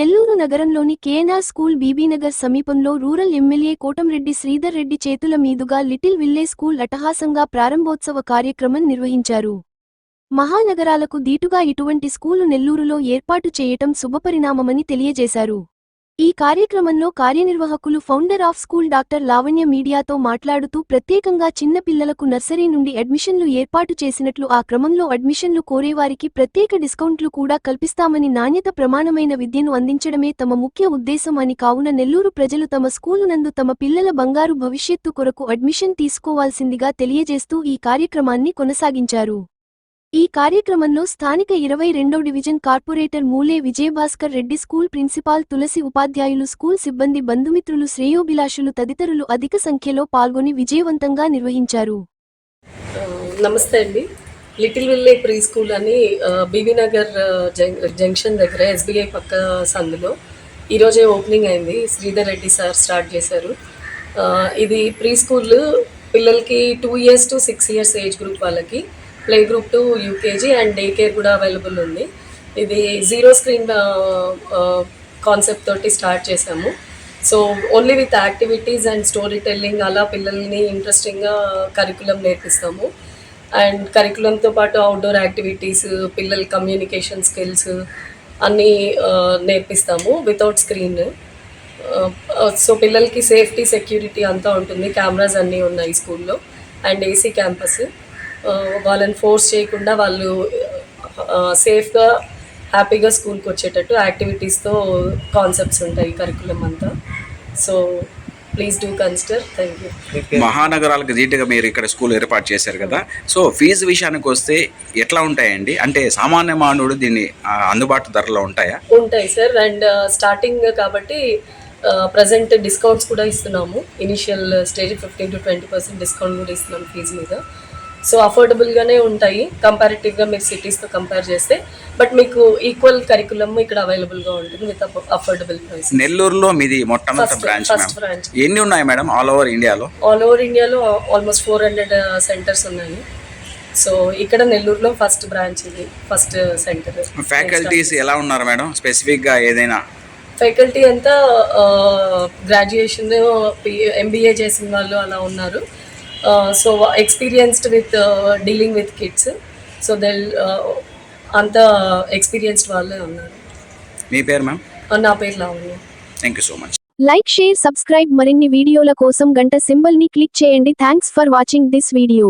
నెల్లూరు నగరంలోని KNR school Bibinagar సమీపంలో rural MLA Kotamreddy Sridhar Reddy చేతుల మీదుగా లిటిల్ విల్లే స్కూల్ అటహాసంగా ప్రారంభోత్సవ కార్యక్రమం నిర్వహించారు. మహానగరాలకు దీటుగా ఇటువంటి స్కూలు నెల్లూరులో ఏర్పాటు చేయటం శుభపరిణామమని తెలియజేశారు. ఈ కార్యక్రమంలో కార్యనిర్వాహకులు founder of school doctor Lavanya మీడియాతో మాట్లాడుతూ ప్రత్యేకంగా చిన్న పిల్లలకు నర్సరీ నుండి అడ్మిషన్లు ఏర్పాటు చేసినట్లు ఆ క్రమంలో అడ్మిషన్లు కోరేవారికి ప్రత్యేక డిస్కౌంట్లు కూడా కల్పిస్తామని నాణ్యత ప్రమాణమైన విద్యను అందించడమే తమ ముఖ్య ఉద్దేశం అని కావున నెల్లూరు ప్రజలు తమ స్కూలు నందు తమ పిల్లల బంగారు భవిష్యత్తు కొరకు అడ్మిషన్ తీసుకోవాల్సిందిగా తెలియజేస్తూ ఈ కార్యక్రమాన్ని కొనసాగించారు. ఈ కార్యక్రమంలో స్థానిక ఇరవై రెండో division corporator Moole Vijayabhaskar Reddy school principal Tulasi ఉపాధ్యాయులు స్కూల్ సిబ్బంది బంధుమిత్రులు శ్రేయోభిలాషులు తదితరులు అధిక సంఖ్యలో పాల్గొని విజయవంతంగా నిర్వహించారు. నమస్తే అండి. లిటిల్ విల్లే ప్రీ స్కూల్ అని బీబీనగర్ జం- జంక్షన్ దగ్గర ఎస్బీఐ పక్క సందులో ఈరోజే ఓపెనింగ్ అయింది. శ్రీధర్ రెడ్డి సార్ స్టార్ట్ చేశారు. ఇది ప్రీ స్కూల్ పిల్లలకి two years to six years age group వాళ్ళకి play group to UKG and day care కూడా అవైలబుల్ ఉంది. ఇది జీరో స్క్రీన్ కాన్సెప్ట్ తోటి స్టార్ట్ చేసాము. So only with activities and story telling అలా పిల్లల్ని ఇంట్రెస్టింగ్గా కరికులం నేర్పిస్తాము. అండ్ కరికులంతో పాటు అవుట్డోర్ యాక్టివిటీస్ పిల్లల కమ్యూనికేషన్ స్కిల్స్ అన్నీ నేర్పిస్తాము వితౌట్ స్క్రీన్ సో పిల్లలకి సేఫ్టీ సెక్యూరిటీ అంతా ఉంటుంది. కెమెరాస్ అన్నీ ఉన్నాయి స్కూల్లో అండ్ ఏసీ క్యాంపస్ వాళ్ళని ఫోర్స్ చేయకుండా వాళ్ళు సేఫ్గా హ్యాపీగా స్కూల్కి వచ్చేటట్టు యాక్టివిటీస్తో కాన్సెప్ట్స్ ఉంటాయి కరికులం అంతా. So please do consider. Thank you. మహానగరాలకు ధీటుగా మీరు ఇక్కడ స్కూల్ ఏర్పాటు చేశారు కదా. సో ఫీజు విషయానికి వస్తే ఎట్లా ఉంటాయండి? అంటే సామాన్య మానవుడు దీన్ని అందుబాటు ధరలో ఉంటాయా? ఉంటాయి సార్. అండ్ స్టార్టింగ్ కాబట్టి ప్రజెంట్ డిస్కౌంట్స్ కూడా ఇస్తున్నాము. Initial stage fifteen to twenty percent discount కూడా ఇస్తున్నాం ఫీజు మీద. సో అఫోర్డబుల్గానే ఉంటాయి. కంపారిటివ్గా మీరు సిటీస్తో కంపేర్ చేస్తే. బట్ మీకు ఈక్వల్ కరికులమ్ ఇక్కడ అవైలబుల్గా ఉంటుంది విత్ అఫోర్డబుల్ ప్రైస్ నెల్లూరులో మీది మొట్టమొదటి బ్రాంచ్ branch. ఎన్ని ఉన్నాయి మేడం ఆల్ ఓవర్ ఇండియాలో ఆల్ ఓవర్ ఇండియాలో ఆల్మోస్ట్ ఫోర్ హండ్రెడ్ సెంటర్స్ ఉన్నాయి. సో ఇక్కడ నెల్లూరులో ఫస్ట్ బ్రాంచ్ ఇది ఫస్ట్ సెంటర్ ఫ్యాకల్టీస్ ఎలా ఉన్నారు మేడం స్పెసిఫిక్గా ఏదైనా? ఫ్యాకల్టీ అంతా గ్రాడ్యుయేషన్ ఎంబీఏ చేసిన వాళ్ళు అలా ఉన్నారు. So experienced with dealing with kids so they'll అంత ఎక్స్పీరియన్స్డ్ వాళ్ళే ఉన్నారు. మీ పేరు మ్యామ్ ఆ, నా పేరు Lavanya. Thank you so much like share subscribe మరిన్ని వీడియోల కోసం గంట సింబల్ని క్లిక్ చేయండి. Thanks for watching this video